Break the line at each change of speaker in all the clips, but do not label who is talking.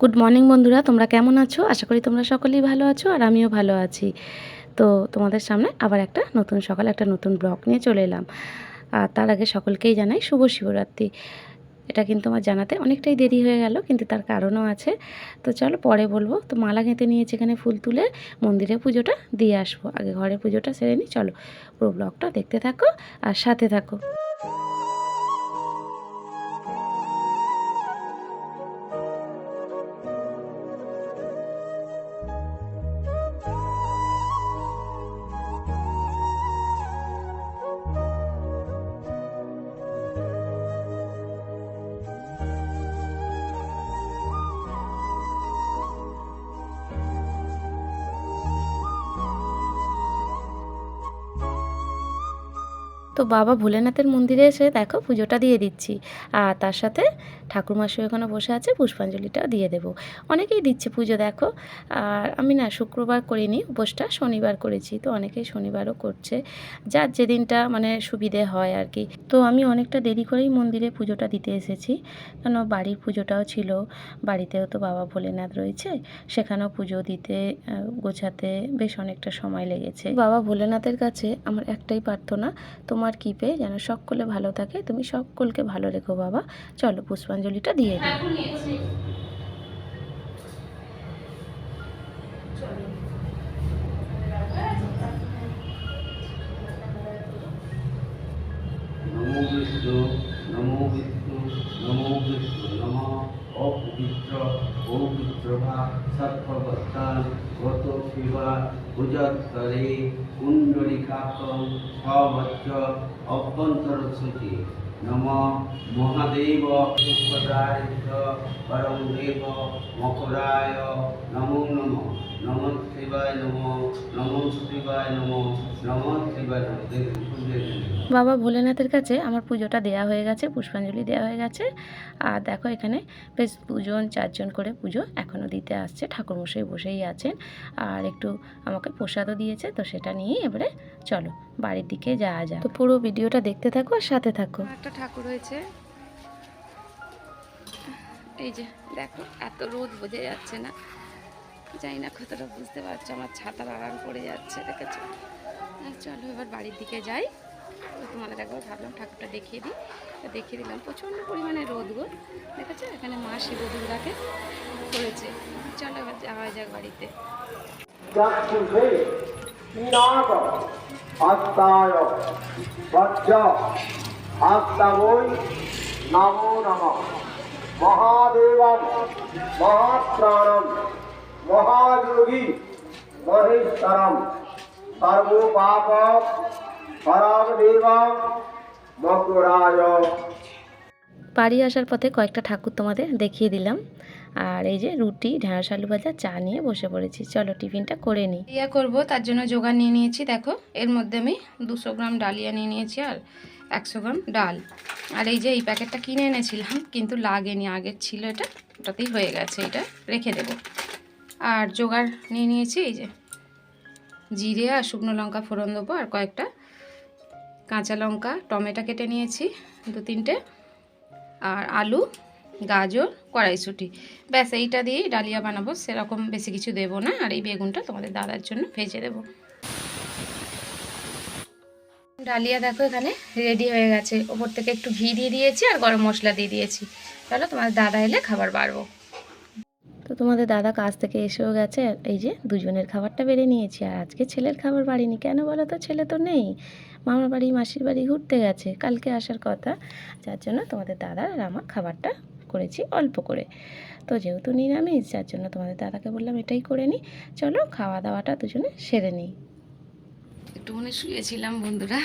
Good morning বন্ধুরা। তোমরা কেমন আছো? আশা করি তোমরা সকলেই ভালো আছো আর আমিও ভালো আছি। তো তোমাদের সামনে আবার একটা নতুন সকাল, একটা নতুন ব্লগ নিয়ে চলে এলাম। আর তার আগে সকলকেই জানাই শুভ শিবরাত্রি। এটা কিন্তু আমার জানাতে অনেকটাই দেরি হয়ে গেল, কিন্তু তার কারণও আছে। তো চলো পরে বলব। তো মালা গেঁথে নিয়েছি এখানে ফুল তুলে, মন্দিরে পুজোটা দিয়ে আসব। আগে ঘরের পুজোটা সেরে নিই চলো পুরো ব্লগটা দেখতে থাকো আর সাথে থাকো। তো বাবা ভোলেনাথের মন্দিরে এসে দেখো পুজোটা দিয়ে দিচ্ছি। আর তার সাথে ঠাকুরমাশু এখানে বসে আছে, পুষ্পাঞ্জলিটাও দিয়ে দেবো। অনেকেই দিচ্ছে পুজো, দেখো। আর আমি না শুক্রবার করিনি, উপোসটা শনিবার করেছি, তো অনেকেই শনিবারও করছে। যার যেদিনটা মানে সুবিধে হয় আর কি। তো আমি অনেকটা দেরি করেই মন্দিরে পুজোটা দিতে এসেছি। কেন বাড়ির পুজোটাও ছিল, বাড়িতেও তো বাবা ভোলেনাথ রয়েছে, সেখানেও পুজো দিতে গোছাতে বেশ অনেকটা সময় লেগেছে। বাবা ভোলেনাথের কাছে আমার একটাই প্রার্থনা, তোমার কৃপে যেন সকলে ভালো থাকে। তুমি সকলকে ভালো রেখো বাবা। চলো পুষ্পাঞ্জলিটা দিয়ে দিই।
নমো বিষ্ণু নমো বিষ্ণু নমো বিষ্ণু নম। অপবিত্র পবিত্র ভা সর্বস্থান গত শিবা কুণ্ডলিকাকং সবচ্চ অভ্যন্তর সূচি নম মহাদেব শুক্রায় পরম দেব মকরায়। নমো নম। নম শিবায় নম। নম শিবায় নম।
বাবা ভোলেনাথের কাছে আমার পুজোটা দেওয়া হয়ে গেছে, পুষ্পাঞ্জলি দেওয়া হয়ে গেছে। আর দেখো এখানে বেশ দুজন, চারজন করে পুজো এখনও দিতে আসছে, ঠাকুরমশাই বসেই আছেন। আর একটু আমাকে প্রসাদও দিয়েছে, তো সেটা নিয়েই এবারে চলো বাড়ির দিকে যাওয়া যায় তো পুরো ভিডিওটা দেখতে থাকো আর সাথে থাকো।
একটা ঠাকুর হয়েছে। এই যে দেখো, এত রোদ বোঝা যাচ্ছে না। জানি না কতটা বুঝতে পারছ, আমার ছাতার আড়াল পড়ে যাচ্ছে, দেখেছ? চলো এবার বাড়ির দিকে যাই। তো তোমাদের একবার ভাবলাম ঠাকুরটা দেখিয়ে দিই। তো দেখিয়ে দিলাম, প্রচণ্ড পরিমাণে রোদ গো। দেখেছ? এখানে মা শিব দুর্গাকে করেছে। চলো এবার যাওয়া যাক বাড়িতে।
নমো নম। মহাযোগী, মহেশ্বরম। দেব মকুরায়
বাড়ি আসার পথে কয়েকটা ঠাকুর তোমাদের দেখিয়ে দিলাম। আর এই যে রুটি ঢেঁড়স আলু ভাজা চা নিয়ে বসে পড়েছি। চলো টিফিনটা করে নিই।
ইয়া করব তার জন্য জোগাড় নিয়ে নিয়েছি দেখো। এর মধ্যে আমি দুশো গ্রাম ডালিয়া নিয়ে নিয়েছি আর একশো গ্রাম ডাল। আর এই যে এই প্যাকেটটা কিনে এনেছিলাম কিন্তু লাগেনি। আগের ছিল এটা ওটাতেই হয়ে গেছে এটা রেখে দেব। আর জোগাড় নিয়ে নিয়েছি এই যে জিরে আর শুকনো লঙ্কা ফোড়ন দেবো আর কয়েকটা কাঁচা লঙ্কা, টমেটো কেটে নিয়েছি দু তিনটে। আর আলু, গাজর, কড়াইশুঁটি। ব্যাস, এইটা দিয়েই ডালিয়া বানাবো। সেরকম বেশি কিছু দেবো না। আর এই বেগুনটা তোমাদের দাদার জন্য ভেজে দেবো। ডালিয়া দেখো এখানে রেডি হয়ে গেছে। ওপর থেকে একটু ঘি দিয়ে দিয়েছি আর গরম মশলা দিয়ে দিয়েছি। তাহলে তোমাদের দাদা এলে খাবার বাড়বো।
তোমাদের দাদা কাজ থেকে এসেও গেছে। এই যে দুজনের খাবারটা বেড়ে নিয়েছি। আর আজকে ছেলের খাবার বাড়িনি। কেন বলো তো? ছেলে তো নেই। মামার বাড়ি, মাসির বাড়ি ঘুরতে গেছে। কালকে আসার কথা। যার জন্য তোমাদের দাদা আর আমার খাবারটা করেছি অল্প করে। তো যেহেতু নিরামিষ, যার জন্য তোমাদের দাদাকে বললাম এটাই করে নিই চলো খাওয়া দাওয়াটা দুজনে সেরে নিই।
একটুখানি শুয়েছিলাম বন্ধুরা।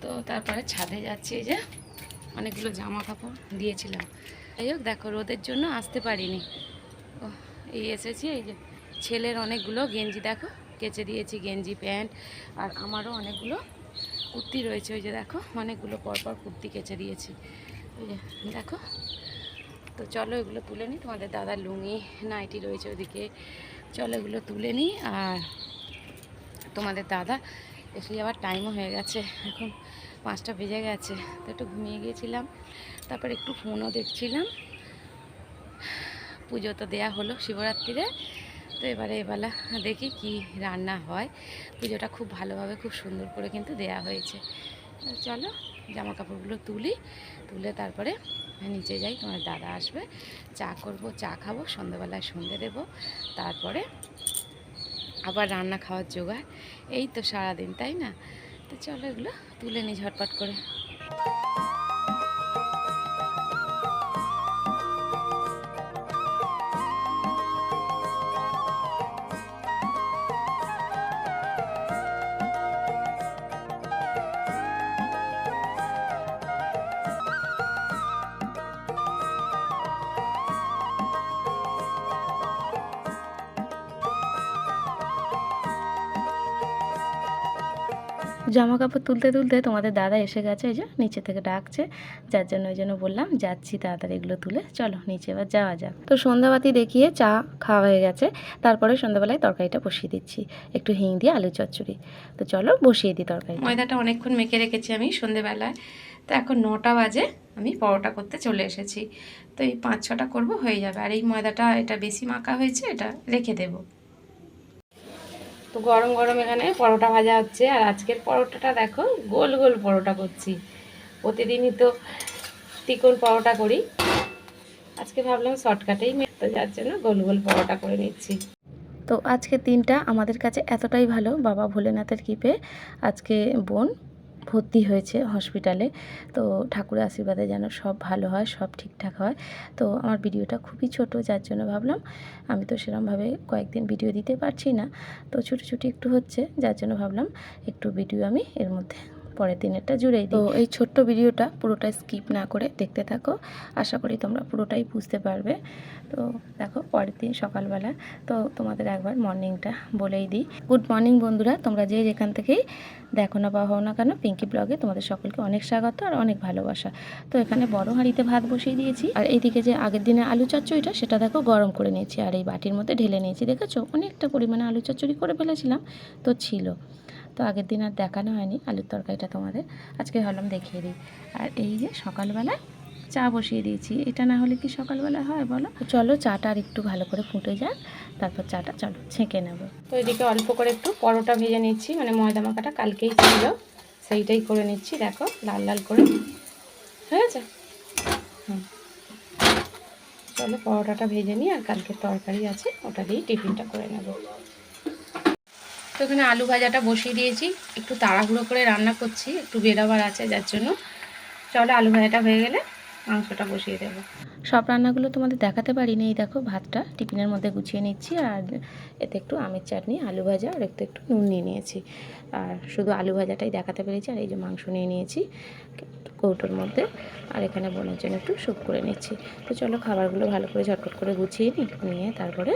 তো তারপরে ছাদে যাচ্ছি যে। অনেকগুলো জামা কাপড় দিয়েছিলাম। যাই হোক, দেখো রোদের জন্য আসতে পারিনি। এই এসেছি, এই যে ছেলের অনেকগুলো গেঞ্জি, দেখো, কেচে দিয়েছি গেঞ্জি, প্যান্ট, আর আমারও অনেকগুলো কুর্তি রয়েছে, ওই যে দেখো, অনেকগুলো পরপর কুর্তি কেচে দিয়েছি। ওই যে, দেখো, তো চলো এগুলো তুলে নিই, তোমাদের দাদা লুঙ্গি, নাইটি রয়েছে ওদিকে, চলো এগুলো তুলে নিই, আর তোমাদের দাদা এসে যাওয়ার টাইমও হয়ে গেছে, এখন পাঁচটা বেজে গেছে, তো একটু ঘুমিয়ে গিয়েছিলাম, তারপর একটু ফোনও দেখছিলাম পুজো তো দেয়া হলো শিবরাত্রিরে। তো এবারে এবেলা দেখি কি রান্না হয়। পুজোটা খুব ভালোভাবে, খুব সুন্দর করে কিন্তু দেয়া হয়েছে। চলো জামা কাপড়গুলো তুলি, তুলে তারপরে নিচে যাই, তোমার দাদা আসবে। চা করব, চা খাব, সন্ধ্যাবেলায় সন্ধে দেবো। তারপরে আবার রান্না খাওয়ার জোগাড়। এই তো সারাদিন, তাই না? তো চলো এগুলো তুলে নিই ঝটপট করে।
জামা কাপড় তুলতে তুলতে তোমাদের দাদা এসে গেছে, এই যে নিচে থেকে ডাকছে। যার জন্য ওই জন্য বললাম, যাচ্ছি তাড়াতাড়ি এগুলো তুলে, চলো নিচে এবার যাওয়া যাক। তো সন্ধ্যাবাতি দেখিয়ে চা খাওয়া হয়ে গেছে, তারপরে সন্ধ্যাবেলায় তরকারিটা বসিয়ে দিচ্ছি, একটু হিং দিয়ে আলু চচ্চড়ি। তো চলো বসিয়ে দিই তরকারি
ময়দাটা অনেকক্ষণ মেখে রেখেছি আমি সন্ধেবেলায় তো এখন নটা বাজে, আমি পরোটা করতে চলে এসেছি। তো এই পাঁচ ছটা করব, হয়ে যাবে। আর এই ময়দাটা, এটা বেশি মাখা হয়েছে, এটা রেখে দেব। তো গরম গরম এখানে পরোটা ভাজা হচ্ছে। আর আজকের পরোটাটা দেখো, গোল গোল পরোটা করছি। প্রতিদিনই তো তিকোন পরোটা করি। আজকে ভাবলাম শর্টকাটেই মেটতে যার জন্য গোল গোল পরোটা করে নিচ্ছি।
তো আজকে দিনটা আমাদের কাছে এতটাই ভালো, বাবা ভোলেনাথের কৃপে। আজকে বোন ভর্তি হয়েছে হসপিটালে তো ঠাকুরের আশীর্বাদে যেন সব ভালো হয়, সব ঠিকঠাক হয়। তো আমার ভিডিওটা খুবই ছোট, যার জন্য ভাবলাম আমি তো সেরমভাবে কয়েকদিন ভিডিও দিতে পারছি না। তো ছুটি ছুটি একটু হচ্ছে, যার জন্য ভাবলাম একটু ভিডিও আমি এর মধ্যে পরের দিনেরটা জুড়েই দিই। তো এই ছোট্ট ভিডিওটা পুরোটা স্কিপ না করে দেখতে থাকো। আশা করি তোমরা পুরোটাই বুঝতে পারবে। তো দেখো, পরের দিন সকালবেলা। তো তোমাদের একবার মর্নিংটা বলেই দিই। গুড মর্নিং বন্ধুরা, তোমরা যে যেখান থেকেই দেখো না বা হও না কেন পিঙ্কি ব্লগে তোমাদের সকলকে অনেক স্বাগত আর অনেক ভালোবাসা। তো এখানে বড় হাঁড়িতে ভাত বসিয়ে দিয়েছি। আর এইদিকে যে আগের দিনে আলু চচ্চড়িটা, সেটা দেখো গরম করে নিয়েছি। আর এই বাটির মধ্যে ঢেলে নিয়েছি, দেখেছ? অনেকটা পরিমাণে আলু চচ্চড়ি করে ফেলেছিলাম, তো ছিল। তো আগের দিন আর দেখানো হয়নি আলুর তরকারিটা তোমাদের। আজকে ভাবলাম দেখিয়ে দিই। আর এই যে সকালবেলায় চা বসিয়ে দিয়েছি। এটা না হলে কি সকালবেলা হয় বলো? চলো চাটা আর একটু ভালো করে ফুটে যাক, তারপর চাটা চলো ছেঁকে নেব।
তো এদিকে অল্প করে একটু পরোটা ভেজে নিচ্ছি মানে ময়দা মাখাটা কালকেই ছিল, সেইটাই করে নিচ্ছি, দেখো লাল লাল করে। হয়ে গেছে? হুম। চলো পরোটাটা ভেজে নিই, আর কালকে তরকারি আছে, ওটা দিয়ে টিফিনটা করে নেব। তো এখানে আলু ভাজাটা বসিয়ে দিয়েছি। একটু তাড়াহুড়ো করে রান্না করছি, একটু বেরাবার আছে যার জন্য। চলো আলু ভাজাটা হয়ে গেলে মাংসটা বসিয়ে দেবো।
সব রান্নাগুলো তোমাদের দেখাতে পারিনি, এই দেখো ভাতটা টিফিনের মধ্যে গুছিয়ে নিচ্ছি, আর এতে একটু আমের চাটনি, আলু ভাজা, আর একটু একটু নুন নিয়ে নিয়েছি। আর শুধু আলু ভাজাটাই দেখাতে পেরেছি, আর এই যে মাংস নিয়ে নিয়েছি কৌটোর মধ্যে, আর এখানে বোনের জন্য একটু স্যুপ করে নিচ্ছি। তো চলো খাবারগুলো ভালো করে ঝটপট করে গুছিয়ে নিই নিয়ে তারপরে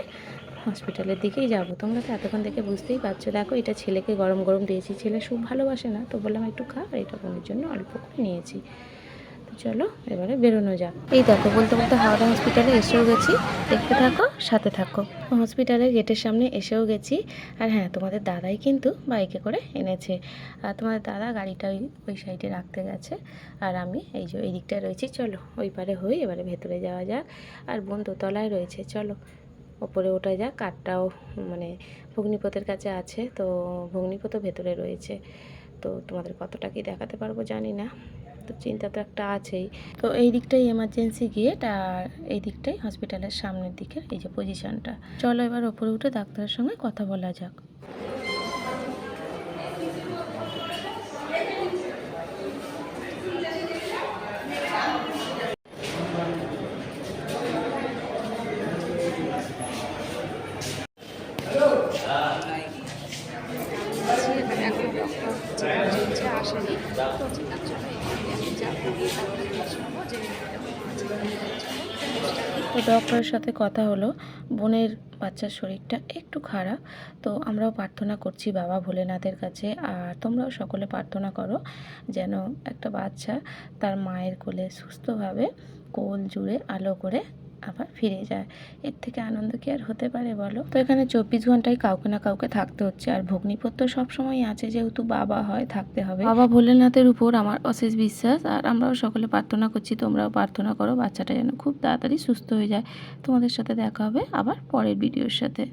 হসপিটালের দিকেই যাব। তোমরা তো এতক্ষণ থেকে বুঝতেই পারছ। দেখো, এটা ছেলেকে গরম গরম দিয়েছি। ছেলে স্যুপ ভালোবাসে না, তো বললাম একটু খা, এটা বোনের জন্য অল্প করে নিয়েছি। তো চলো, এবারে বেরোনো যাক। এই দেখো, বলতে বলতে হাওড়া হসপিটালে এসেও গেছি। দেখতে থাকো, সাথে থাকো। হসপিটালের গেটের সামনে এসেও গেছি। আর হ্যাঁ তোমাদের দাদাই কিন্তু বাইকে করে এনেছে। আর তোমাদের দাদা গাড়িটা ওই ওই সাইডে রাখতে গেছে। আর আমি এই যে এই দিকটায় রয়েছি। চলো, ওই পারে হই এবারে ভেতরে যাওয়া যাক। আর বোন দোতলায় রয়েছে। চলো ওপরে ওঠা যাক কাঠটাও মানে ভগ্নিপথের কাছে আছে, তো ভগ্নিপথও ভেতরে রয়েছে। তো তোমাদের কতটা কি দেখাতে পারব জানি না, তো চিন্তা তো একটা আছেই। তো এই দিকটাই এমার্জেন্সি গেট আর এই দিকটাই হসপিটালের সামনের দিকে এই যে পজিশনটা চলো এবার ওপরে উঠে ডাক্তারের সঙ্গে কথা বলা যাক
এখানে এখন ডক্টর
তো ডক্টরের সাথে কথা হলো। বোনের বাচ্চার শরীরটা একটু খারাপ, তো আমরাও প্রার্থনা করছি বাবা ভোলেনাথের কাছে। আর তোমরাও সকলে প্রার্থনা করো যেন একটা বাচ্চা তার মায়ের কোলে সুস্থভাবে কোল জুড়ে আলো করে আবার ফিরে যায়। এর থেকে আনন্দ কি আর হতে পারে বলো? তো এখানে চব্বিশ ঘন্টায় কাউকে না কাউকে থাকতে হচ্ছে। আর ভগ্নিপত্য সবসময় আছে, যেহেতু বাবা হয়, থাকতে হবে। বাবা ভোলেনাথের উপর আমার অশেষ বিশ্বাস, আর আমরাও সকলে প্রার্থনা করছি, তোমরাও প্রার্থনা করো, বাচ্চাটা যেন খুব তাড়াতাড়ি সুস্থ হয়ে যায়। তোমাদের সাথে দেখা হবে আবার পরের ভিডিওর সাথে।